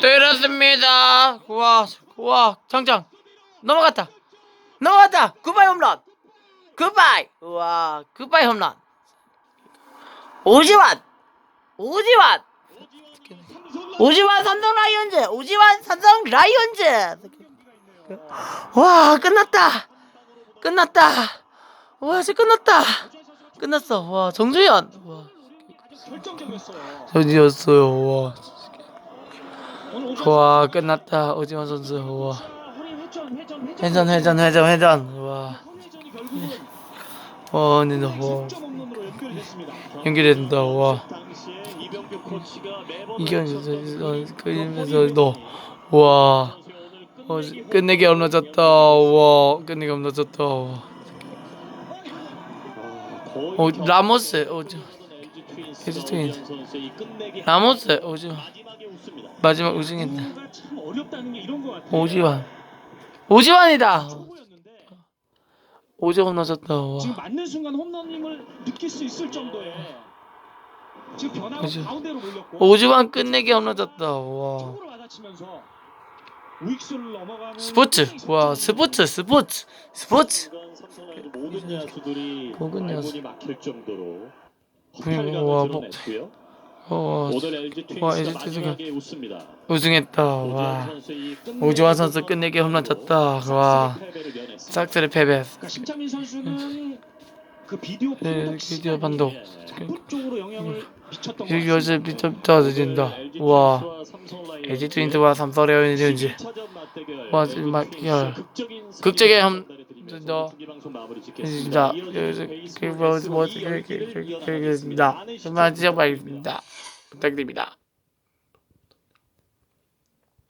때렸습니다. 와, 와, 장장 넘어갔다. 넘어갔다. 굿바이 홈런. 굿바이. 와, 굿바이 홈런. 오지환. 오지환. 오지환 삼성 라이온즈. 오지환 삼성 라이온즈. 와, 끝났다. 끝났다. 와, 이제 끝났다. 끝났어. 와, 정주현. 와. 전지였어요. 와. 와, 끝났다. 오지환 선수. 와. 회전, 회전, 회전, 회전. 와. 와, 근데 와. 연결된다. 와. 이겨내면서 어, 끊으면서 너. 와. 어, 끝내기 없어졌다. 와. 끝내기 없어졌다. 와. 어 라모스 어 계속 트윈 라모스 어, 오지마 마지막 우승했다 오지환. 오지환이다! 오지환 넣었다 지금 맞는 순간 홈런님을 느낄 수 있을 정도의 지금 변화가 가운데로 몰렸고 오지환 끝내기 홈런졌다 와. 스포츠 와 스포츠 스포츠 스포츠. 모든 야수들이 모든 야수. 발문이 막힐 정도로 그리고 폭발감을 와, 드러냈고요. 어 오늘 LG 와, 트윈스가 LG 트윈스가 마지막에 웃습니다. 우승했다 와 오지환 선수 끝내기 홈런 쳤다 와. 싹쓸이 패배 그러니까 심창민 선수는 그 비디오 네, 판독 비디오 시간이 판독. 전국적으로 영향을 미쳤던 것 어제 같습니다. 미쳐 떨어진다 LG 와 트윈스와 삼성 라이온즈 LG 트윈스와 삼성 라이온즈 12차전 맞대결 와, LG 지금 막- 트윈스 야. 극적인 극적의 승 먼저 있습니다. 그리고 뭐 이렇게 이렇게 이렇게 있습니다. 정말 지적받겠습니다. 부탁드립니다.